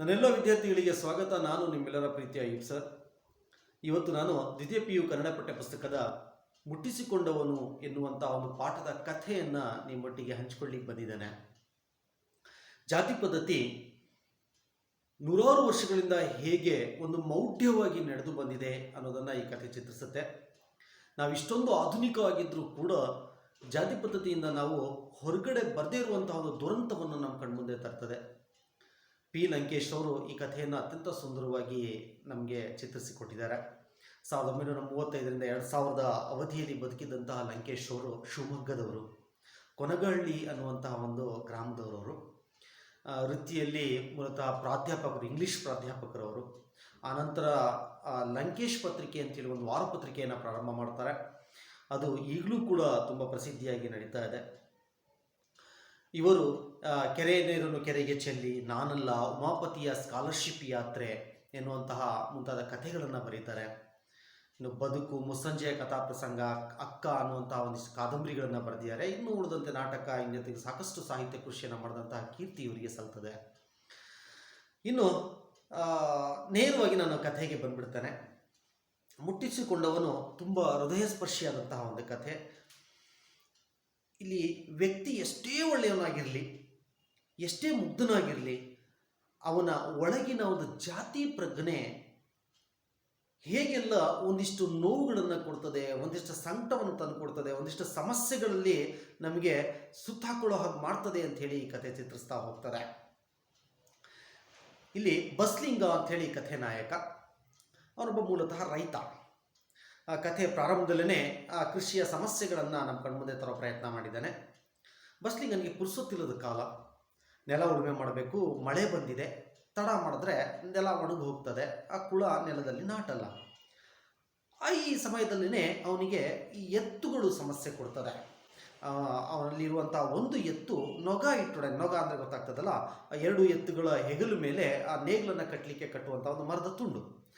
ನನ್ನೆಲ್ಲ ವಿದ್ಯಾರ್ಥಿಗಳಿಗೆ ಸ್ವಾಗತ. ನಾನು ನಿಮ್ಮೆಲ್ಲರ ಪ್ರೀತಿಯ ಈ ಸರ್. ಇವತ್ತು ನಾನು ದ್ವಿತೀಯ ಪಿ ಯು ಕನ್ನಡ ಪಠ್ಯ ಪುಸ್ತಕದ ಮುಟ್ಟಿಸಿಕೊಂಡವನು ಎನ್ನುವಂಥ ಒಂದು ಪಾಠದ ಕಥೆಯನ್ನು ನಿಮ್ಮೊಟ್ಟಿಗೆ ಹಂಚಿಕೊಳ್ಳಿಕ್ಕೆ ಬಂದಿದ್ದೇನೆ. ಜಾತಿ ಪದ್ಧತಿ ನೂರಾರು ವರ್ಷಗಳಿಂದ ಹೇಗೆ ಒಂದು ಮೌಢ್ಯವಾಗಿ ನಡೆದು ಬಂದಿದೆ ಅನ್ನೋದನ್ನು ಈ ಕಥೆ ಚಿತ್ರಿಸುತ್ತೆ. ನಾವು ಇಷ್ಟೊಂದು ಆಧುನಿಕವಾಗಿದ್ದರೂ ಕೂಡ ಜಾತಿ ಪದ್ಧತಿಯಿಂದ ನಾವು ಹೊರಗಡೆ ಬರದೇ ಇರುವಂತಹ ಒಂದು ದುರಂತವನ್ನು ನಮ್ಮ ಕಣ್ಮುಂದೆ ತರ್ತದೆ. ಪಿ. ಲಂಕೇಶ್ ಅವರು ಈ ಕಥೆಯನ್ನು ಅತ್ಯಂತ ಸುಂದರವಾಗಿ ನಮಗೆ ಚಿತ್ರಿಸಿಕೊಟ್ಟಿದ್ದಾರೆ. ಸಾವಿರದ ಒಂಬೈನೂರ ಮೂವತ್ತೈದರಿಂದ ಎರಡು ಸಾವಿರದ ಅವಧಿಯಲ್ಲಿ ಬದುಕಿದಂತಹ ಲಂಕೇಶ್ ಅವರು ಶಿವಮೊಗ್ಗದವರು ಕೊನಗಹಳ್ಳಿ ಅನ್ನುವಂತಹ ಒಂದು ಗ್ರಾಮದವರವರು ವೃತ್ತಿಯಲ್ಲಿ ಮೂಲತಃ ಪ್ರಾಧ್ಯಾಪಕರು, ಇಂಗ್ಲಿಷ್ ಪ್ರಾಧ್ಯಾಪಕರವರು. ಆನಂತರ ಲಂಕೇಶ್ ಪತ್ರಿಕೆ ಅಂತೇಳಿ ಒಂದು ವಾರಪತ್ರಿಕೆಯನ್ನು ಪ್ರಾರಂಭ ಮಾಡ್ತಾರೆ. ಅದು ಈಗಲೂ ಕೂಡ ತುಂಬ ಪ್ರಸಿದ್ಧಿಯಾಗಿ ನಡೀತಾ ಇದೆ. ಇವರು ಕೆರೆ ನೀರನ್ನು ಕೆರೆಗೆ ಚೆಲ್ಲಿ ನಾನಲ್ಲ ಉಮಾಪತಿಯ ಸ್ಕಾಲರ್ಶಿಪ್ ಯಾತ್ರೆ ಎನ್ನುವಂತಹ ಮುಂತಾದ ಕಥೆಗಳನ್ನು ಬರೀತಾರೆ. ಇನ್ನು ಬದುಕು, ಮುಸ್ಸಂಜೆಯ ಕಥಾ ಪ್ರಸಂಗ, ಅಕ್ಕ ಅನ್ನುವಂತಹ ಒಂದಿಷ್ಟು ಕಾದಂಬರಿಗಳನ್ನು ಬರೆದಿದ್ದಾರೆ. ಇನ್ನು ಉಳಿದಂತೆ ನಾಟಕ ಇನ್ನತಿಗೆ ಸಾಕಷ್ಟು ಸಾಹಿತ್ಯ ಕೃಷಿಯನ್ನು ಮಾಡಿದಂತಹ ಕೀರ್ತಿ ಇವರಿಗೆ ಸಲ್ತದೆ. ಇನ್ನು ನೇರವಾಗಿ ನಾನು ಕಥೆಗೆ ಬಂದ್ಬಿಡ್ತೇನೆ. ಮುಟ್ಟಿಸಿಕೊಂಡವನು ತುಂಬ ಹೃದಯಸ್ಪರ್ಶಿಯಾದಂತಹ ಒಂದು ಕಥೆ. ಇಲ್ಲಿ ವ್ಯಕ್ತಿ ಎಷ್ಟೇ ಒಳ್ಳೆಯವನಾಗಿರಲಿ, ಎಷ್ಟೇ ಮುಗ್ಧನಾಗಿರಲಿ, ಅವನ ಒಳಗಿನ ಒಂದು ಜಾತಿ ಪ್ರಜ್ಞೆ ಹೇಗೆಲ್ಲ ಒಂದಿಷ್ಟು ನೋವುಗಳನ್ನು ಕೊಡ್ತದೆ, ಒಂದಿಷ್ಟು ಸಂಕಟವನ್ನು ತಂದು ಕೊಡ್ತದೆ ಒಂದಿಷ್ಟು ಸಮಸ್ಯೆಗಳಲ್ಲಿ ನಮಗೆ ಸುತ್ತಾಕೊಳ್ಳೋ ಹಾಗೆ ಮಾಡ್ತದೆ ಅಂತ ಹೇಳಿ ಈ ಕಥೆ ಚಿತ್ರಿಸ್ತಾ ಹೋಗ್ತಾರೆ. ಇಲ್ಲಿ ಬಸ್ಲಿಂಗ ಅಂಥೇಳಿ ಕಥೆ ನಾಯಕ. ಅವನೊಬ್ಬ ಮೂಲತಃ ರೈತ. ಕಥೆ ಪ್ರಾರಂಭದಲ್ಲೇ ಆ ಕೃಷಿಯ ಸಮಸ್ಯೆಗಳನ್ನು ನಮ್ಮ ಕಣ್ಮುಂದೆ ತರೋ ಪ್ರಯತ್ನ ಮಾಡಿದ್ದಾನೆ. ಬಸ್ಲಿಂಗನಿಗೆ ಪುರುಸುತ್ತಿಲ್ಲದ ಕಾಲ. ನೆಲ ಉಳುಮೆ ಮಾಡಬೇಕು ಮಳೆ ಬಂದಿದೆ. ತಡ ಮಾಡಿದ್ರೆ ನೆಲ ಒಣಗಿ ಹೋಗ್ತದೆ. ಆ ಕುಳ ನೆಲದಲ್ಲಿ ನಾಟಲ್ಲ. ಆ ಈ ಸಮಯದಲ್ಲಿನೇ ಅವನಿಗೆ ಈ ಎತ್ತುಗಳು ಸಮಸ್ಯೆ ಕೊಡ್ತದೆ. ಆ, ಅವನಲ್ಲಿರುವಂಥ ಒಂದು ಎತ್ತು ನೊಗ ಇಟ್ಟೊಡೆ ನೊಗ ಅಂದರೆ ಗೊತ್ತಾಗ್ತದಲ್ಲ? ಆ ಎರಡು ಎತ್ತುಗಳ ಹೆಗಲು ಮೇಲೆ ಆ ನೇಗ್ಲನ್ನು ಕಟ್ಟಲಿಕ್ಕೆ ಕಟ್ಟುವಂಥ ಒಂದು ಮರದ ತುಂಡು.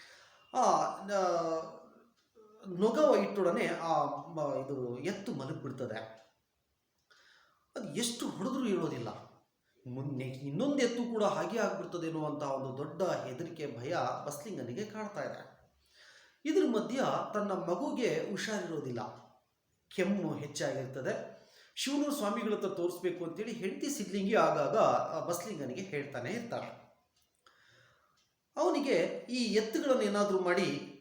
ಆ ಆ, ನೊಗ ಇಟ್ಟೊಡನೆ ಆ ಇದು ಎತ್ತು ಮಲಗಿಬಿಡ್ತದೆ. ಅದು ಎಷ್ಟು ಹೊಡೆದ್ರೂ ಇರೋದಿಲ್ಲ ಮುನ್ನೆ ಇನ್ನೊಂದು ಎತ್ತು ಕೂಡ ಹಾಗೆ ಆಗ್ಬಿಡ್ತದೆ ಅಂತ ಒಂದು ದೊಡ್ಡ ಹೆದರಿಕೆ ಭಯ ಬಸ್ಲಿಂಗನಿಗೆ ಕಾಣ್ತಾ ಇದೆ. ಇದ್ರ ಮಧ್ಯ ತನ್ನ ಮಗುಗೆ ಹುಷಾರಿರೋದಿಲ್ಲ. ಕೆಮ್ಮು ಹೆಚ್ಚಾಗಿರ್ತದೆ. ಶಿವನೂರು ಸ್ವಾಮಿಗಳ ಹತ್ರ ತೋರಿಸ್ಬೇಕು ಅಂತೇಳಿ ಹೆಂಡತಿ ಸಿದ್ಲಿಂಗಿ ಆಗಾಗ ಬಸ್ಲಿಂಗನಿಗೆ ಹೇಳ್ತಾನೆ ಇರ್ತಾಳೆ ಅವನಿಗೆ ಈ ಎತ್ತುಗಳನ್ನು ಏನಾದರೂ ಮಾಡಿ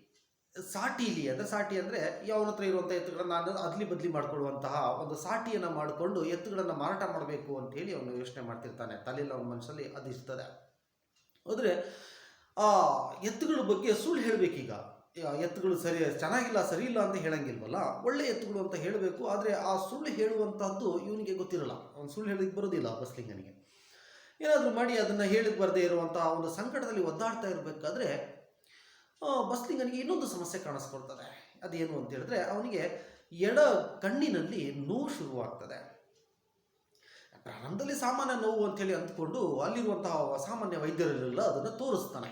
ಸಾಟೀಲಿ ಅಂದರೆ ಸಾಟಿ ಅಂದರೆ ಯಾವನ ಹತ್ರ ಇರುವಂಥ ಎತ್ತುಗಳನ್ನು ನಾನು ಅದ್ಲಿ ಬದಲಿ ಮಾಡಿಕೊಳ್ಳುವಂತಹ ಒಂದು ಸಾಟಿಯನ್ನು ಮಾಡಿಕೊಂಡು ಎತ್ತುಗಳನ್ನು ಮಾರಾಟ ಮಾಡಬೇಕು ಅಂತೇಳಿ ಅವನು ಯೋಚನೆ ಮಾಡ್ತಿರ್ತಾನೆ. ತಲೆಯಲ್ಲಿ ಅವನ ಮನಸ್ಸಲ್ಲಿ ಅದಿಸ್ತದೆ ಆದರೆ ಆ, ಎತ್ತುಗಳ ಬಗ್ಗೆ ಸುಳ್ಳು ಹೇಳಬೇಕೀಗ. ಎತ್ತುಗಳು ಸರಿ, ಚೆನ್ನಾಗಿಲ್ಲ ಸರಿ ಇಲ್ಲ ಅಂತ ಹೇಳಂಗಿಲ್ವಲ್ಲ? ಒಳ್ಳೆ ಎತ್ತುಗಳು ಅಂತ ಹೇಳಬೇಕು, ಆದರೆ ಆ ಸುಳ್ಳು ಹೇಳುವಂತಹದ್ದು ಇವನಿಗೆ ಗೊತ್ತಿರಲ್ಲ. ಅವ್ನು ಸುಳ್ಳು ಹೇಳಿಕ್ ಬರೋದಿಲ್ಲ ಬಸ್ಲಿಂಗನಿಗೆ. ಏನಾದರೂ ಮಾಡಿ ಅದನ್ನು ಹೇಳಿಕ್ ಬರದೇ ಇರುವಂತಹ ಒಂದು ಸಂಕಟದಲ್ಲಿ ಒದ್ದಾಡ್ತಾ ಇರಬೇಕಾದ್ರೆ ಬಸ್ಲಿಂಗನಿಗೆ ಇನ್ನೊಂದು ಸಮಸ್ಯೆ ಕಾಣಿಸ್ಕೊಳ್ತದೆ. ಅದೇನು ಅಂತ ಹೇಳಿದ್ರೆ ಅವನಿಗೆ ಎಡ ಕಣ್ಣಿನಲ್ಲಿ ನೋವು ಶುರುವಾಗ್ತದೆ. ಪ್ರಾರಂಭದಲ್ಲಿ ಸಾಮಾನ್ಯ ನೋವು ಅಂತೇಳಿ ಅಂದ್ಕೊಂಡು ಅಲ್ಲಿರುವಂತಹ ಸಾಮಾನ್ಯ ವೈದ್ಯರಲ್ಲೆಲ್ಲ ಅದನ್ನು ತೋರಿಸ್ತಾನೆ.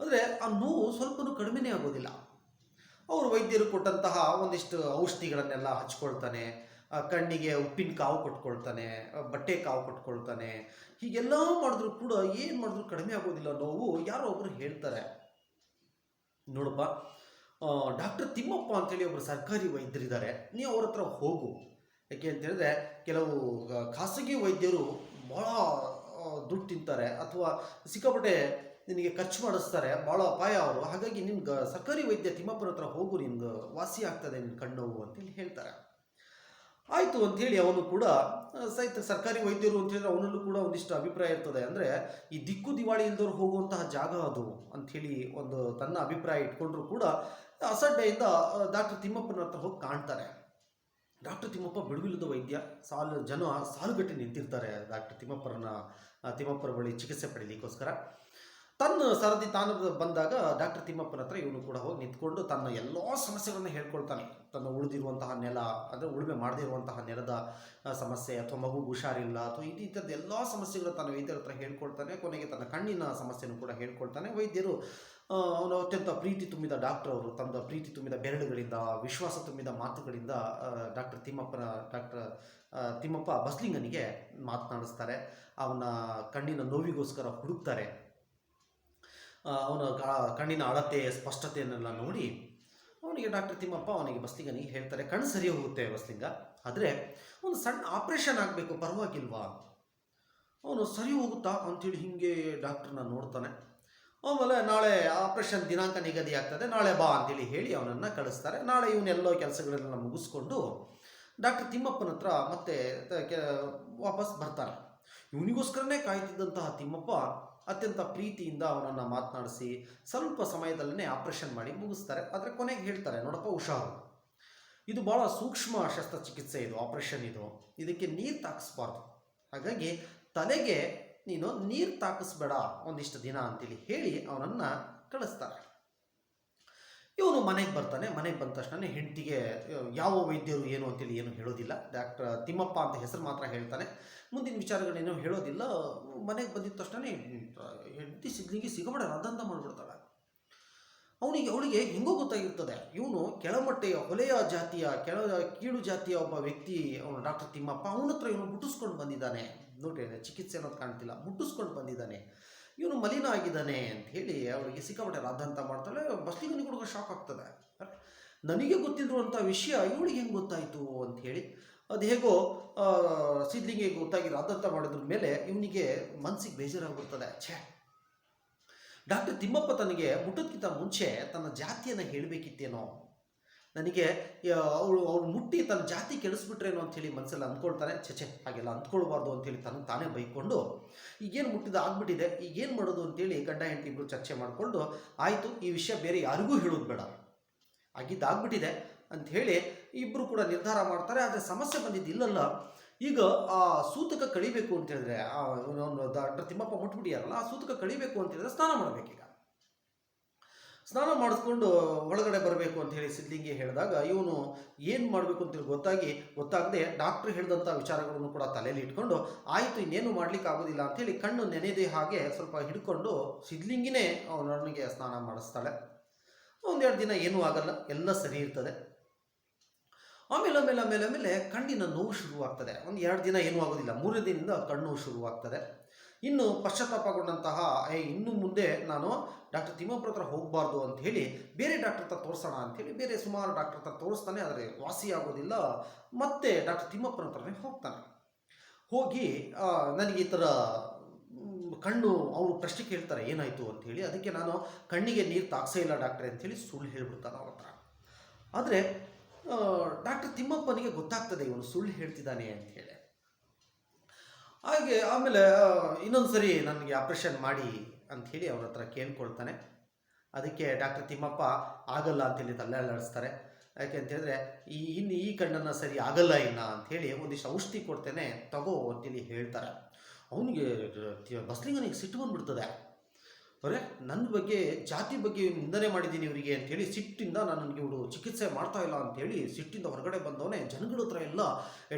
ಅಂದರೆ ಆ ನೋವು ಸ್ವಲ್ಪನೂ ಕಡಿಮೆನೇ ಆಗೋದಿಲ್ಲ. ಅವರು ವೈದ್ಯರು ಕೊಟ್ಟಂತಹ ಒಂದಿಷ್ಟು ಔಷಧಿಗಳನ್ನೆಲ್ಲ ಹಚ್ಕೊಳ್ತಾನೆ. ಕಣ್ಣಿಗೆ ಉಪ್ಪಿನ ಕಾವು ಕೊಟ್ಕೊಳ್ತಾನೆ, ಬಟ್ಟೆ ಕಾವು ಕೊಟ್ಕೊಳ್ತಾನೆ. ಹೀಗೆಲ್ಲ ಮಾಡಿದ್ರು ಕೂಡ ಏನು ಮಾಡಿದ್ರು ಕಡಿಮೆ ಆಗೋದಿಲ್ಲ ನೋವು ಯಾರೋ ಒಬ್ಬರು ಹೇಳ್ತಾರೆ. ನೋಡಪ್ಪ ಡಾಕ್ಟರ್ ತಿಮ್ಮಪ್ಪ ಅಂತೇಳಿ ಒಬ್ಬರು ಸರ್ಕಾರಿ ವೈದ್ಯರಿದ್ದಾರೆ. ನೀವು ಅವ್ರ ಹತ್ರ ಹೋಗು. ಯಾಕೆ ಅಂತೇಳಿದ್ರೆ, ಕೆಲವು ಖಾಸಗಿ ವೈದ್ಯರು ಭಾಳ ದುಡ್ಡು ತಿಂತಾರೆ ಅಥವಾ ಸಿಕ್ಕಾಪಟ್ಟೆ ನಿನಗೆ ಖರ್ಚು ಮಾಡಿಸ್ತಾರೆ ಭಾಳ ಅಪಾಯ ಅವರು. ಹಾಗಾಗಿ ನಿಮ್ಗೆ ಸರ್ಕಾರಿ ವೈದ್ಯ ತಿಮ್ಮಪ್ಪನ ಹತ್ರ ಹೋಗು ನಿಮ್ಗೆ ವಾಸಿ ಆಗ್ತದೆ ನಿನ್ನ ಕಣ್ಣು ಅಂತೇಳಿ ಹೇಳ್ತಾರೆ. ಆಯಿತು ಅಂಥೇಳಿ ಅವನು ಕೂಡ ಸಹಿತ ಸರ್ಕಾರಿ ವೈದ್ಯರು ಅಂತ ಹೇಳಿದ್ರೆ ಅವನಲ್ಲೂ ಕೂಡ ಒಂದಿಷ್ಟು ಅಭಿಪ್ರಾಯ ಇರ್ತದೆ. ಅಂದರೆ ಈ ದಿಕ್ಕು ದಿವಾಳಿ ಇಲ್ದವ್ರು ಹೋಗುವಂತಹ ಜಾಗ ಅದು ಅಂಥೇಳಿ ಒಂದು ತನ್ನ ಅಭಿಪ್ರಾಯ ಇಟ್ಕೊಂಡ್ರು ಕೂಡ ಅಸಡ್ಡೆಯಿಂದ ಡಾಕ್ಟರ್ ತಿಮ್ಮಪ್ಪನ ಹತ್ರ ಹೋಗಿ ಕಾಣ್ತಾರೆ. ಡಾಕ್ಟರ್ ತಿಮ್ಮಪ್ಪ ಬಿಡುವಿಲ್ಲದ ವೈದ್ಯ. ಸಾಲು, ಜನ ಸಾಲುಗಟ್ಟಿ ನಿಂತಿರ್ತಾರೆ ಡಾಕ್ಟರ್ ತಿಮ್ಮಪ್ಪರನ್ನ ತಿಮ್ಮಪ್ಪರ ಬಳಿ ಚಿಕಿತ್ಸೆ ಪಡೀಲಿಕ್ಕೋಸ್ಕರ. ತನ್ನ ಸರದಿ ತಾನು ಬಂದಾಗ ಡಾಕ್ಟರ್ ತಿಮ್ಮಪ್ಪನ ಹತ್ರ ಇವನು ಕೂಡ ಹೋಗಿ ನಿಂತ್ಕೊಂಡು ತನ್ನ ಎಲ್ಲ ಸಮಸ್ಯೆಗಳನ್ನು ಹೇಳ್ಕೊಳ್ತಾನೆ. ತನ್ನ ಉಳಿದಿರುವಂತಹ ನೆಲ, ಅಂದರೆ ಉಳುಮೆ ಮಾಡದೇ ಇರುವಂತಹ ನೆಲದ ಸಮಸ್ಯೆ ಅಥವಾ ಮಗು ಹುಷಾರಿಲ್ಲ ಅಥವಾ ಈ ಥರದ ಎಲ್ಲ ಸಮಸ್ಯೆಗಳು ತನ್ನ ವೈದ್ಯರ ಹತ್ರ ಹೇಳ್ಕೊಳ್ತಾನೆ. ಕೊನೆಗೆ ತನ್ನ ಕಣ್ಣಿನ ಸಮಸ್ಯೆಯನ್ನು ಕೂಡ ಹೇಳ್ಕೊಳ್ತಾನೆ. ವೈದ್ಯರು ಅವನು ಅತ್ಯಂತ ಪ್ರೀತಿ ತುಂಬಿದ ಡಾಕ್ಟರ್ ಅವರು, ತನ್ನ ಪ್ರೀತಿ ತುಂಬಿದ ಬೆರಳುಗಳಿಂದ, ವಿಶ್ವಾಸ ತುಂಬಿದ ಮಾತುಗಳಿಂದ ಡಾಕ್ಟರ್ ತಿಮ್ಮಪ್ಪನ, ಡಾಕ್ಟರ್ ತಿಮ್ಮಪ್ಪ ಬಸ್ಲಿಂಗನಿಗೆ ಮಾತನಾಡಿಸ್ತಾರೆ. ಅವನ ಕಣ್ಣಿನ ನೋವಿಗೋಸ್ಕರ ಹುಡುಕ್ತಾರೆ. ಅವನ ಕಣ್ಣಿನ ಅಳತೆ, ಸ್ಪಷ್ಟತೆಯನ್ನೆಲ್ಲ ನೋಡಿ ಅವನಿಗೆ ಡಾಕ್ಟರ್ ತಿಮ್ಮಪ್ಪ ಅವನಿಗೆ ಬಸ್ಲಿಂಗನಿಗೆ ಹೇಳ್ತಾರೆ, ಕಣ್ಣು ಸರಿ ಹೋಗುತ್ತೆ ಬಸ್ಲಿಂಗ. ಆದರೆ ಒಂದು ಸಣ್ಣ ಆಪ್ರೇಷನ್ ಆಗಬೇಕು, ಪರವಾಗಿಲ್ವಾ? ಅವನು ಸರಿ ಹೋಗುತ್ತಾ ಅಂಥೇಳಿ ಹಿಂಗೆ ಡಾಕ್ಟ್ರನ್ನ ನೋಡ್ತಾನೆ. ಆಮೇಲೆ ನಾಳೆ ಆಪ್ರೇಷನ್ ದಿನಾಂಕ ನಿಗದಿ ಆಗ್ತದೆ, ನಾಳೆ ಬಾ ಅಂತೇಳಿ ಹೇಳಿ ಅವನನ್ನು ಕಳಿಸ್ತಾರೆ. ನಾಳೆ ಇವನ್ನೆಲ್ಲೋ ಕೆಲಸಗಳನ್ನೆಲ್ಲ ಮುಗಿಸ್ಕೊಂಡು ಡಾಕ್ಟರ್ ತಿಮ್ಮಪ್ಪನ ಹತ್ರ ಮತ್ತೆ ವಾಪಸ್ ಬರ್ತಾರೆ. ಇವನಿಗೋಸ್ಕರನೇ ಕಾಯ್ತಿದ್ದಂತಹ ತಿಮ್ಮಪ್ಪ ಅತ್ಯಂತ ಪ್ರೀತಿಯಿಂದ ಅವನನ್ನು ಮಾತನಾಡಿಸಿ ಸ್ವಲ್ಪ ಸಮಯದಲ್ಲೇ ಆಪರೇಷನ್ ಮಾಡಿ ಮುಗಿಸ್ತಾರೆ. ಆದರೆ ಕೊನೆಗೆ ಹೇಳ್ತಾರೆ, ನೋಡಪ್ಪ ಹುಷಾರು. ಇದು ಭಾಳ ಸೂಕ್ಷ್ಮ ಶಸ್ತ್ರಚಿಕಿತ್ಸೆ ಇದು, ಆಪರೇಷನ್ ಇದು. ಇದಕ್ಕೆ ನೀರು ತಾಕಿಸ್ಬಾರ್ದು. ಹಾಗಾಗಿ ತಲೆಗೆ ನೀನು ನೀರು ತಾಕಿಸ್ಬೇಡ ಒಂದಿಷ್ಟು ದಿನ ಅಂತೇಳಿ ಹೇಳಿ ಅವನನ್ನು ಕಳಿಸ್ತಾರೆ. ಇವನು ಮನೆಗೆ ಬರ್ತಾನೆ, ಮನೆಗೆ ಬಂದ ತಕ್ಷಣ ಹೆಂಡತಿಗೆ ಯಾವ ವೈದ್ಯರು ಏನು ಅಂತೇಳಿ ಏನು ಹೇಳೋದಿಲ್ಲ. ಡಾಕ್ಟರ್ ತಿಮ್ಮಪ್ಪ ಅಂತ ಹೆಸರು ಮಾತ್ರ ಹೇಳ್ತಾನೆ. ಮುಂದಿನ ವಿಚಾರಗಳೇನೋ ಹೇಳೋದಿಲ್ಲ. ಮನೆಗೆ ಬಂದಿದ್ದ ತಕ್ಷಣ ಹೆಂಡತಿ ಸಿಗ್ಲಿಂಗಿ ಸಿಗಬೇಡ ರದ್ದಂತ ಮಾಡಿಬಿಡ್ತಾಳೆ. ಅವನಿಗೆ, ಅವಳಿಗೆ ಹೆಂಗೋ ಗೊತ್ತಾಗಿರ್ತದೆ. ಇವನು ಕೆಳಮಟ್ಟೆಯ, ಹೊಲೆಯ ಜಾತಿಯ, ಕೆಳ, ಕೀಳು ಜಾತಿಯ ಒಬ್ಬ ವ್ಯಕ್ತಿ, ಅವನು ಡಾಕ್ಟರ್ ತಿಮ್ಮಪ್ಪ ಅವನ ಹತ್ರ ಇವನು ಮುಟ್ಟಿಸ್ಕೊಂಡು ಬಂದಿದ್ದಾನೆ. ನೋಡಿ ಚಿಕಿತ್ಸೆ ಅನ್ನೋದು ಕಾಣ್ತಿಲ್ಲ, ಮುಟ್ಟಿಸ್ಕೊಂಡು ಬಂದಿದ್ದಾನೆ. ಇವನು ಮಲಿನ ಆಗಿದ್ದಾನೆ ಅಂತ ಹೇಳಿ ಅವರಿಗೆ ಸಿಕ್ಕಾಪಟ್ಟೆ ರಾಧಾಂತ ಮಾಡ್ತಾಳೆ. ಬಸ್ಲಿಗನಿಗೆ ಹುಡುಗ ಶಾಕ್ ಆಗ್ತದೆ. ನನಗೆ ಗೊತ್ತಿರುವಂಥ ವಿಷಯ ಇವಳಿಗೆ ಹೆಂಗೆ ಗೊತ್ತಾಯಿತು ಅಂತ ಹೇಳಿ ಅದು ಹೇಗೋ ಸಿದ್ಲಿಂಗೆ ಗೊತ್ತಾಗಿ ರಾಧಾಂತ ಮಾಡಿದ್ರ ಮೇಲೆ ಇವನಿಗೆ ಮನಸ್ಸಿಗೆ ಬೇಜಾರಾಗ್ಬಿಡ್ತದೆ. ಛೇ! ಡಾಕ್ಟರ್ ತಿಮ್ಮಪ್ಪ ತನಗೆ ಮುಟ್ಟೋದಕ್ಕಿಂತ ಮುಂಚೆ ತನ್ನ ಜಾತಿಯನ್ನು ಹೇಳಬೇಕಿತ್ತೇನೋ? ನನಗೆ ಅವಳು, ಅವ್ಳು ಮುಟ್ಟಿ ತನ್ನ ಜಾತಿ ಕೆಡಿಸ್ಬಿಟ್ರೇನೋ ಅಂಥೇಳಿ ಮನಸ್ಸಲ್ಲಿ ಅಂದ್ಕೊಳ್ತಾನೆ. ಛೆ ಹಾಗೆಲ್ಲ ಅಂದ್ಕೊಳ್ಬಾರ್ದು ಅಂತೇಳಿ ತನ್ನ ತಾನೇ ಬೈಕೊಂಡು ಈಗೇನು ಮುಟ್ಟಿದ ಆಗ್ಬಿಟ್ಟಿದೆ. ಈಗೇನು ಮಾಡೋದು ಅಂತೇಳಿ ಗಂಡ, ಹೆಂಡತಿ ಇಬ್ಬರು ಚರ್ಚೆ ಮಾಡಿಕೊಂಡು, ಆಯಿತು, ಈ ವಿಷಯ ಬೇರೆ ಯಾರಿಗೂ ಹೇಳೋದು ಬೇಡ. ಆಗಿದ್ದಾಗ್ಬಿಟ್ಟಿದೆ. ಹೇಳಿ ಇಬ್ಬರು ಕೂಡ ನಿರ್ಧಾರ ಮಾಡ್ತಾರೆ. ಆದರೆ ಸಮಸ್ಯೆ ಬಂದಿದ್ದು ಇಲ್ಲಲ್ಲ. ಈಗ ಆ ಸೂತಕ ಕಳಿಬೇಕು ಅಂತ ಹೇಳಿದ್ರೆ ಡಾಕ್ಟರ್ ತಿಮ್ಮಪ್ಪ ಮುಟ್ಬಿಟ್ಟಿಯಾರಲ್ಲ ಆ ಸೂತಕ ಕಳಿಬೇಕು ಅಂತ ಹೇಳಿದ್ರೆ ಸ್ನಾನ ಮಾಡಬೇಕೀಗ. ಸ್ನಾನ ಮಾಡಿಸ್ಕೊಂಡು ಒಳಗಡೆ ಬರಬೇಕು ಅಂತ ಹೇಳಿ ಸಿದ್ಲಿಂಗಿ ಹೇಳಿದಾಗ, ಇವನು ಏನು ಮಾಡಬೇಕು ಅಂತೇಳಿ ಗೊತ್ತಾಗಿ, ಗೊತ್ತಾಗದೆ ಡಾಕ್ಟ್ರ್ ಹೇಳಿದಂಥ ವಿಚಾರಗಳನ್ನು ಕೂಡ ತಲೆಯಲ್ಲಿ ಇಟ್ಕೊಂಡು, ಆಯಿತು, ಇನ್ನೇನು ಮಾಡ್ಲಿಕ್ಕೆ ಆಗೋದಿಲ್ಲ ಅಂಥೇಳಿ ಕಣ್ಣು ನೆನೆದೇ ಹಾಗೆ ಸ್ವಲ್ಪ ಹಿಡ್ಕೊಂಡು ಸಿದ್ಲಿಂಗಿನೇ ಅವನಿಗೆ ಸ್ನಾನ ಮಾಡಿಸ್ತಾಳೆ. ಒಂದೆರಡು ದಿನ ಏನೂ ಆಗಲ್ಲ, ಎಲ್ಲ ಸರಿ ಇರ್ತದೆ. ಆಮೇಲೆ ಆಮೇಲೆ ಆಮೇಲೆ ಆಮೇಲೆ ಕಣ್ಣಿನ ನೋವು ಶುರುವಾಗ್ತದೆ. ಒಂದು ಎರಡು ದಿನ ಏನೂ ಆಗೋದಿಲ್ಲ ಮೂರನೇ ದಿನದಿಂದ ಕಣ್ಣು ಶುರುವಾಗ್ತದೆ. ಇನ್ನು ಪಶ್ಚಾತ್ತಾಪಗೊಂಡಂತಹ, ಏ, ಇನ್ನು ಮುಂದೆ ನಾನು ಡಾಕ್ಟರ್ ತಿಮ್ಮಪ್ಪರ ಹತ್ರ ಹೋಗಬಾರ್ದು ಅಂತ ಹೇಳಿ ಬೇರೆ ಡಾಕ್ಟರ್ ಹತ್ರ ತೋರಿಸೋಣ ಅಂಥೇಳಿ ಬೇರೆ ಸುಮಾರು ಡಾಕ್ಟರ್ ಹತ್ರ ತೋರಿಸ್ತಾನೆ, ಆದರೆ ವಾಸಿ ಆಗೋದಿಲ್ಲ. ಮತ್ತೆ ಡಾಕ್ಟರ್ ತಿಮ್ಮಪ್ಪನ ಹತ್ರನೇ ಹೋಗ್ತಾನೆ. ಹೋಗಿ ನನಗೆ ಈ ಥರ ಕಣ್ಣು, ಅವರು ಪ್ರಶ್ನೆ ಕೇಳ್ತಾರೆ, ಏನಾಯಿತು ಅಂತ ಹೇಳಿ. ಅದಕ್ಕೆ ನಾನು ಕಣ್ಣಿಗೆ ನೀರು ತಾಕ್ಸೇ ಇಲ್ಲ ಡಾಕ್ಟ್ರೆ ಅಂಥೇಳಿ ಸುಳ್ಳು ಹೇಳ್ಬಿಡ್ತಾನೆ ಅವ್ರ ಹತ್ರ. ಆದರೆ ಡಾಕ್ಟರ್ ತಿಮ್ಮಪ್ಪನಿಗೆ ಗೊತ್ತಾಗ್ತದೆ, ಇವನು ಸುಳ್ಳು ಹೇಳ್ತಿದ್ದಾನೆ ಅಂತ ಹೇಳಿ. ಹಾಗೆ ಆಮೇಲೆ ಇನ್ನೊಂದು ಸರಿ ನನಗೆ ಆಪ್ರೇಷನ್ ಮಾಡಿ ಅಂತ ಹೇಳಿ ಅವ್ರ ಹತ್ರ ಕೇಳ್ಕೊಳ್ತಾನೆ. ಅದಕ್ಕೆ ಡಾಕ್ಟರ್ ತಿಮ್ಮಪ್ಪ, ಆಗಲ್ಲ ಅಂತೇಳಿ ತಲೆ ಅಲ್ಲಾಡಿಸ್ತಾರೆ ಯಾಕೆ ಅಂತೇಳಿದ್ರೆ ಈ, ಇನ್ನು ಈ ಕಣ್ಣನ್ನು ಸರಿ ಆಗಲ್ಲ ಇನ್ನ ಅಂಥೇಳಿ ಒಂದಿಷ್ಟು ಔಷಧಿ ಕೊಡ್ತೇನೆ, ತಗೋ ಅಂತೇಳಿ ಹೇಳ್ತಾರೆ. ಅವನಿಗೆ, ಬಸ್ಲಿಂಗನಿಗೆ ಸಿಟ್ಟು ಬಂದ್ಬಿಡ್ತದೆ. ಅರೆ ನನ್ನ ಬಗ್ಗೆ, ಜಾತಿ ಬಗ್ಗೆ ನಿಂದನೆ ಮಾಡಿದ್ದೀನಿ ಇವರಿಗೆ ಅಂತೇಳಿ ಸಿಟ್ಟಿಂದ ನಾನು ನನಗೆ ಇವರು ಚಿಕಿತ್ಸೆ ಮಾಡ್ತಾ ಇಲ್ಲ ಅಂತೇಳಿ ಸಿಟ್ಟಿಂದ ಹೊರಗಡೆ ಬಂದವನೇ ಜನಗಳ ಹತ್ರ ಎಲ್ಲ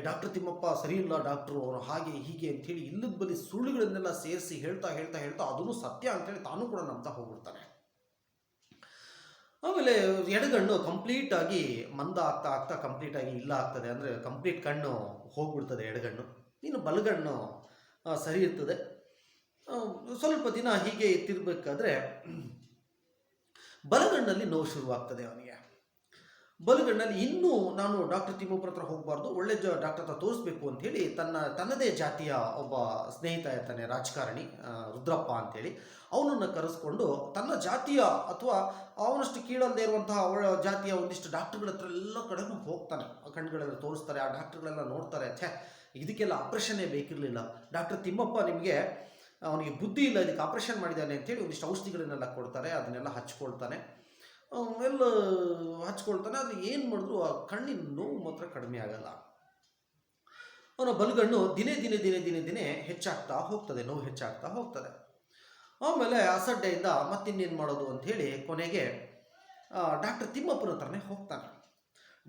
ಡಾಕ್ಟರ್ ತಿಮ್ಮಪ್ಪ ಸರಿ ಇಲ್ಲ ಡಾಕ್ಟ್ರು, ಅವರು ಹಾಗೆ ಹೀಗೆ ಅಂತೇಳಿ ಇಲ್ಲದ ಬಳಿ ಸುಳ್ಳುಗಳನ್ನೆಲ್ಲ ಸೇರಿಸಿ ಹೇಳ್ತಾ ಹೇಳ್ತಾ ಹೇಳ್ತಾ ಅದೂ ಸತ್ಯ ಅಂತೇಳಿ ತಾನು ಕೂಡ ನಂಬ್ತಾ ಹೋಗ್ಬಿಡ್ತಾನೆ. ಆಮೇಲೆ ಎಡಗಣ್ಣು ಕಂಪ್ಲೀಟ್ ಆಗಿ ಮಂದ ಆಗ್ತಾ ಆಗ್ತಾ ಕಂಪ್ಲೀಟ್ ಆಗಿ ಇಲ್ಲ ಆಗ್ತದೆ ಅಂದರೆ ಕಂಪ್ಲೀಟ್ ಕಣ್ಣು ಹೋಗ್ಬಿಡ್ತದೆ ಎಡಗಣ್ಣು. ಇನ್ನು ಬಲಗಣ್ಣು ಸರಿ ಇರ್ತದೆ. ಸ್ವಲ್ಪ ದಿನ ಹೀಗೆ ತಿರ್ಬೇಕಾದ್ರೆ ಬಲಗಣ್ಣಲ್ಲಿ ನೋವು ಶುರುವಾಗ್ತದೆ ಅವನಿಗೆ. ಬಲಗಣ್ಣಲ್ಲಿ ಇನ್ನೂ ನಾನು ಡಾಕ್ಟರ್ ತಿಮ್ಮಪ್ಪರ ಹತ್ರ ಹೋಗಬಾರ್ದು, ಒಳ್ಳೆ ಜ ಡಾಕ್ಟರ್ ಹತ್ರ ತೋರಿಸ್ಬೇಕು ಅಂತೇಳಿ ತನ್ನ, ತನ್ನದೇ ಜಾತಿಯ ಒಬ್ಬ ಸ್ನೇಹಿತ ಇರ್ತಾನೆ ರಾಜಕಾರಣಿ ರುದ್ರಪ್ಪ ಅಂತೇಳಿ, ಅವನನ್ನು ಕರೆಸ್ಕೊಂಡು ತನ್ನ ಜಾತಿಯ ಅಥವಾ ಅವನಷ್ಟು ಕೀಳಲ್ಲದೆ ಇರುವಂತಹ ಅವಳ ಜಾತಿಯ ಒಂದಿಷ್ಟು ಡಾಕ್ಟರ್ಗಳ ಹತ್ರ ಎಲ್ಲ ಕಡೆನೂ ಹೋಗ್ತಾನೆ. ಕಣ್ಗಳೆಲ್ಲ ತೋರಿಸ್ತಾರೆ, ಆ ಡಾಕ್ಟರ್ಗಳೆಲ್ಲ ನೋಡ್ತಾರೆ ಛೇ ಇದಕ್ಕೆಲ್ಲ ಆಪ್ರೇಷನ್ನೇ ಬೇಕಿರಲಿಲ್ಲ. ಡಾಕ್ಟರ್ ತಿಮ್ಮಪ್ಪ ನಿಮಗೆ ಅವನಿಗೆ ಬುದ್ಧಿ ಇಲ್ಲ, ಇದಕ್ಕೆ ಆಪ್ರೇಷನ್ ಮಾಡಿದ್ದಾನೆ ಅಂತೇಳಿ ಒಂದಿಷ್ಟು ಔಷಧಿಗಳನ್ನೆಲ್ಲ ಕೊಡ್ತಾರೆ, ಅದನ್ನೆಲ್ಲ ಹಚ್ಕೊಳ್ತಾನೆ. ಎಲ್ಲ ಹಚ್ಕೊಳ್ತಾನೆ, ಅದು ಏನು ಮಾಡಿದ್ರು ಆ ಕಣ್ಣಿನ ನೋವು ಮಾತ್ರ ಕಡಿಮೆ ಆಗಲ್ಲ. ಅವನ ಬಲಗಣ್ಣು ದಿನೇ ದಿನೇ ದಿನೇ ದಿನೇ ದಿನೇ ಹೆಚ್ಚಾಗ್ತಾ ಹೋಗ್ತದೆ, ನೋವು ಹೆಚ್ಚಾಗ್ತಾ ಹೋಗ್ತದೆ. ಆಮೇಲೆ ಅಸಡ್ಡೆಯಿಂದ ಮತ್ತಿನ್ನೇನು ಮಾಡೋದು ಅಂಥೇಳಿ ಕೊನೆಗೆ ಡಾಕ್ಟರ್ ತಿಮ್ಮಪ್ಪನ ಹತ್ರನೇ ಹೋಗ್ತಾನೆ.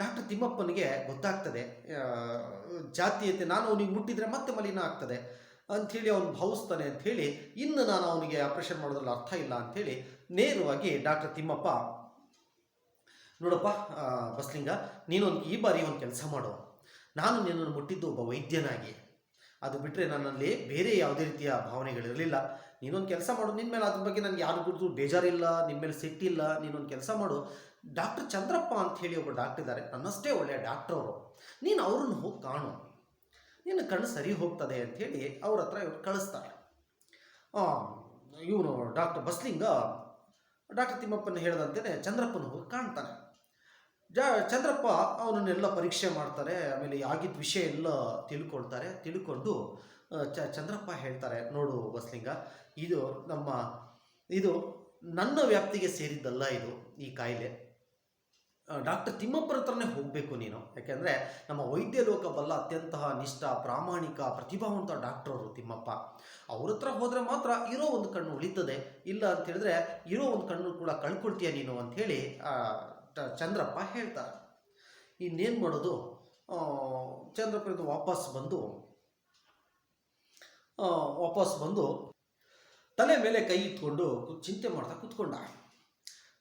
ಡಾಕ್ಟರ್ ತಿಮ್ಮಪ್ಪನಿಗೆ ಗೊತ್ತಾಗ್ತದೆ ಜಾತೀಯತೆ, ನಾನು ಅವನಿಗೆ ಮುಟ್ಟಿದರೆ ಮತ್ತೆ ಮಲಿನ ಆಗ್ತದೆ. ಅಂಥೇಳಿ ಅವನು ಭಾವಿಸ್ತಾನೆ ಅಂಥೇಳಿ ಇನ್ನು ನಾನು ಅವನಿಗೆ ಆಪ್ರೇಷನ್ ಮಾಡೋದ್ರಲ್ಲಿ ಅರ್ಥ ಇಲ್ಲ ಅಂಥೇಳಿ ನೇರವಾಗಿ ಡಾಕ್ಟರ್ ತಿಮ್ಮಪ್ಪ, ನೋಡಪ್ಪ ಬಸ್ಲಿಂಗ, ನೀನೊಂದು ಈ ಬಾರಿ ಒಂದು ಕೆಲಸ ಮಾಡು. ನಾನು ನಿನ್ನನ್ನು ಮುಟ್ಟಿದ್ದು ಒಬ್ಬ ವೈದ್ಯನಾಗಿ. ಅದು ಬಿಟ್ಟರೆ ನನ್ನಲ್ಲಿ ಬೇರೆ ಯಾವುದೇ ರೀತಿಯ ಭಾವನೆಗಳಿರಲಿಲ್ಲ. ನೀನೊಂದು ಕೆಲಸ ಮಾಡು ನಿನ್ನ ಮೇಲೆ ಅದ್ರ ಬಗ್ಗೆ ನನಗೆ ಯಾರು ಕುರಿತು ಬೇಜಾರಿಲ್ಲ ನಿಮ್ಮ ಮೇಲೆ ಸಿಟ್ಟಿಲ್ಲ ನೀನೊಂದು ಕೆಲಸ ಮಾಡು. ಡಾಕ್ಟರ್ ಚಂದ್ರಪ್ಪ ಅಂತ ಹೇಳಿ ಒಬ್ಬ ಡಾಕ್ಟರ್ ಇದ್ದಾರೆ. ನನ್ನಷ್ಟೇ ಒಳ್ಳೆಯ ಡಾಕ್ಟರ್ ಅವರು ನೀನು ಅವ್ರನ್ನ ಹೋಗಿ ಕಾಣು. ನಿನ್ನ ಕಣ್ಣು ಸರಿ ಹೋಗ್ತದೆ ಅಂಥೇಳಿ ಅವ್ರ ಹತ್ರ ಇವ್ರು ಕಳಿಸ್ತಾರೆ. ಇವನು ಡಾಕ್ಟರ್ ಬಸ್ಲಿಂಗ, ಡಾಕ್ಟರ್ ತಿಮ್ಮಪ್ಪನ ಹೇಳಿದಂತೆ ಚಂದ್ರಪ್ಪನ ಹೋಗಿ ಕಾಣ್ತಾನೆ. ಜ, ಚಂದ್ರಪ್ಪ ಅವನನ್ನೆಲ್ಲ ಪರೀಕ್ಷೆ ಮಾಡ್ತಾರೆ, ಆಮೇಲೆ ಆಗಿದ್ದ ವಿಷಯ ಎಲ್ಲ ತಿಳ್ಕೊಳ್ತಾರೆ. ತಿಳ್ಕೊಂಡು ಚಂದ್ರಪ್ಪ ಹೇಳ್ತಾರೆ, ನೋಡು ಬಸ್ಲಿಂಗ, ಇದು ನಮ್ಮ, ಇದು ನನ್ನ ವ್ಯಾಪ್ತಿಗೆ ಸೇರಿದ್ದಲ್ಲ ಇದು ಈ ಕಾಯಿಲೆ. ಡಾಕ್ಟರ್ ತಿಮ್ಮಪ್ಪರ ಹತ್ರನೇ ಹೋಗಬೇಕು ನೀನು. ಯಾಕೆಂದರೆ ನಮ್ಮ ವೈದ್ಯ ಲೋಕವಲ್ಲ ಅತ್ಯಂತ ನಿಷ್ಠ, ಪ್ರಾಮಾಣಿಕ, ಪ್ರತಿಭಾವಂತ ಡಾಕ್ಟರ್ ಅವರು ತಿಮ್ಮಪ್ಪ. ಅವ್ರ ಹತ್ರ ಹೋದರೆ ಮಾತ್ರ ಇರೋ ಒಂದು ಕಣ್ಣು ಉಳಿತದೆ. ಇಲ್ಲ ಅಂತ ಹೇಳಿದ್ರೆ ಇರೋ ಒಂದು ಕಣ್ಣು ಕೂಡ ಕಳ್ಕೊಳ್ತೀಯ ನೀನು ಅಂಥೇಳಿ ಚಂದ್ರಪ್ಪ ಹೇಳ್ತಾರೆ. ಇನ್ನೇನು ಮಾಡೋದು? ಚಂದ್ರಪ್ಪ ವಾಪಸ್ ಬಂದು ವಾಪಸ್ ಬಂದು ತಲೆ ಮೇಲೆ ಕೈ ಇಟ್ಕೊಂಡು ಚಿಂತೆ ಮಾಡ್ತಾ ಕೂತ್ಕೊಂಡ.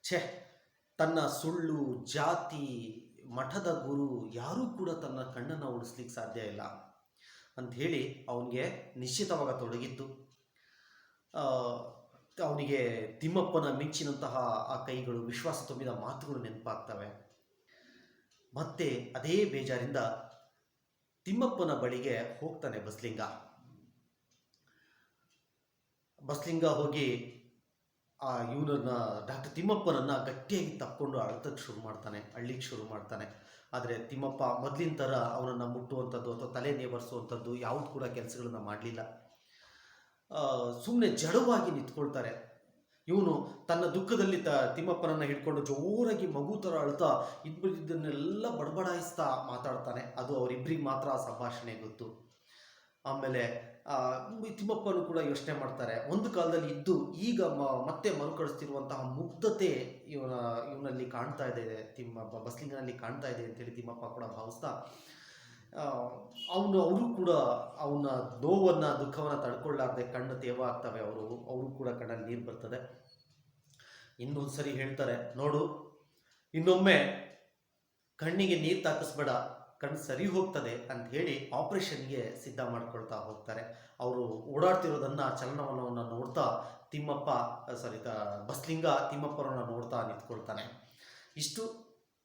ಛೇ ತನ್ನ ಸುಳ್ಳು, ಜಾತಿ, ಮಠದ ಗುರು ಯಾರೂ ಕೂಡ ತನ್ನ ಕಣ್ಣನ್ನು ಉಳಿಸ್ಲಿಕ್ಕೆ ಸಾಧ್ಯ ಇಲ್ಲ ಅಂಥೇಳಿ ಅವನಿಗೆ ನಿಶ್ಚಿತವಾಗ ತೊಡಗಿತ್ತು ಅವನಿಗೆ ತಿಮ್ಮಪ್ಪನ ಮಿಂಚಿನಂತಹ ಆ ಕೈಗಳು, ವಿಶ್ವಾಸ ತುಂಬಿದ ಮಾತುಗಳು ನೆನಪಾಗ್ತವೆ. ಮತ್ತೆ ಅದೇ ಬೇಜಾರಿಂದ ತಿಮ್ಮಪ್ಪನ ಬಳಿಗೆ ಹೋಗ್ತಾನೆ ಬಸ್ಲಿಂಗ. ಬಸ್ಲಿಂಗ ಹೋಗಿ ಆ ಇವನನ್ನ ಡಾಕ್ಟರ್ ತಿಮ್ಮಪ್ಪನನ್ನು ಗಟ್ಟಿಯಾಗಿ ತಕ್ಕೊಂಡು ಅಳತಕ್ಕೆ ಶುರು ಮಾಡ್ತಾನೆ ಅಳ್ಳಿಗೆ ಶುರು ಮಾಡ್ತಾನೆ. ಆದರೆ ತಿಮ್ಮಪ್ಪ ಮೊದಲಿನ ಥರ ಅವನನ್ನು ಮುಟ್ಟುವಂಥದ್ದು ಅಥವಾ ತಲೆ ನೇವರಿಸುವಂಥದ್ದು ಯಾವುದು ಕೂಡ ಕೆಲಸಗಳನ್ನ ಮಾಡಲಿಲ್ಲ. ಸುಮ್ಮನೆ ಜಡವಾಗಿ ನಿಂತ್ಕೊಳ್ತಾರೆ. ಇವನು ತನ್ನ ದುಃಖದಲ್ಲಿ ತ, ತಿಮ್ಮಪ್ಪನನ್ನು ಹಿಡ್ಕೊಂಡು ಜೋರಾಗಿ ಮಗು ಥರ ಅಳ್ತಾ ಇದ್ಬಿಟ್ಟಿದ್ದನ್ನೆಲ್ಲ ಬಡಬಡಾಯಿಸ್ತಾ ಮಾತಾಡ್ತಾನೆ. ಅದು ಅವರಿಬ್ಬರಿಗೆ ಮಾತ್ರ ಆ ಸಂಭಾಷಣೆ ಗೊತ್ತು. ಆಮೇಲೆ ತಿಮ್ಮಪ್ಪನು ಕೂಡ ಯೋಚನೆ ಮಾಡ್ತಾರೆ. ಒಂದು ಕಾಲದಲ್ಲಿ ಇದ್ದು ಈಗ ಮತ್ತೆ ಮರುಕಳಿಸ್ತಿರುವಂತಹ ಮುಗ್ಧತೆ ಇವನ, ಇವನಲ್ಲಿ ಕಾಣ್ತಾ ಇದೆ ತಿಮ್ಮಪ್ಪ ಬಸ್ಲಿಂಗನಲ್ಲಿ ಕಾಣ್ತಾ ಇದೆ ಅಂತೇಳಿ ತಿಮ್ಮಪ್ಪ ಕೂಡ ಭಾವಿಸ್ತಾ ಅವನು, ಅವರು ಕೂಡ ಅವನ ನೋವನ್ನು, ದುಃಖವನ್ನು ತಡ್ಕೊಳ್ಳಾರ್ದೆ ಕಣ್ಣು ತೇವ ಆಗ್ತವೆ ಅವರು ಅವರು ಕೂಡ ಕಣ್ಣಲ್ಲಿ ನೀರು ಬರ್ತದೆ. ಇನ್ನೊಂದು ಸರಿ ಹೇಳ್ತಾರೆ, ನೋಡು, ಇನ್ನೊಮ್ಮೆ ಕಣ್ಣಿಗೆ ನೀರು ತಾಕಿಸ್ಬೇಡ ಕಣ್ಣು ಸರಿ ಹೋಗ್ತದೆ ಅಂತ ಹೇಳಿ ಆಪರೇಷನ್ಗೆ ಸಿದ್ಧ ಮಾಡ್ಕೊಳ್ತಾ ಹೋಗ್ತಾರೆ. ಅವರು ಓಡಾಡ್ತಿರೋದನ್ನ, ಚಲನವಲನವನ್ನು ನೋಡ್ತಾ ತಿಮ್ಮಪ್ಪ ಸಾರಿ ಬಸ್ಲಿಂಗ ತಿಮ್ಮಪ್ಪರನ್ನ ನೋಡ್ತಾ ನಿಂತ್ಕೊಳ್ತಾನೆ. ಇಷ್ಟು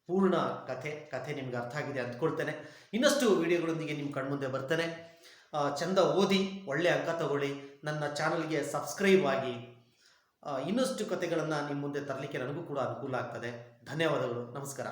ಪೂರ್ಣ ಕಥೆ ಕಥೆ ನಿಮ್ಗೆ ಅರ್ಥ ಆಗಿದೆ ಅಂದ್ಕೊಳ್ತೇನೆ. ಇನ್ನಷ್ಟು ವಿಡಿಯೋಗಳೊಂದಿಗೆ ನಿಮ್ಮ ಕಣ್ಮುಂದೆ ಬರ್ತೇನೆ. ಚಂದ ಓದಿ, ಒಳ್ಳೆ ಅಂಕ ತಗೊಳ್ಳಿ, ನನ್ನ ಚಾನಲ್ಗೆ ಸಬ್ಸ್ಕ್ರೈಬ್ ಆಗಿ. ಇನ್ನಷ್ಟು ಕಥೆಗಳನ್ನು ನಿಮ್ಮ ಮುಂದೆ ತರಲಿಕ್ಕೆ ನನಗೂ ಕೂಡ ಅನುಕೂಲ ಆಗ್ತದೆ. ಧನ್ಯವಾದಗಳು, ನಮಸ್ಕಾರ.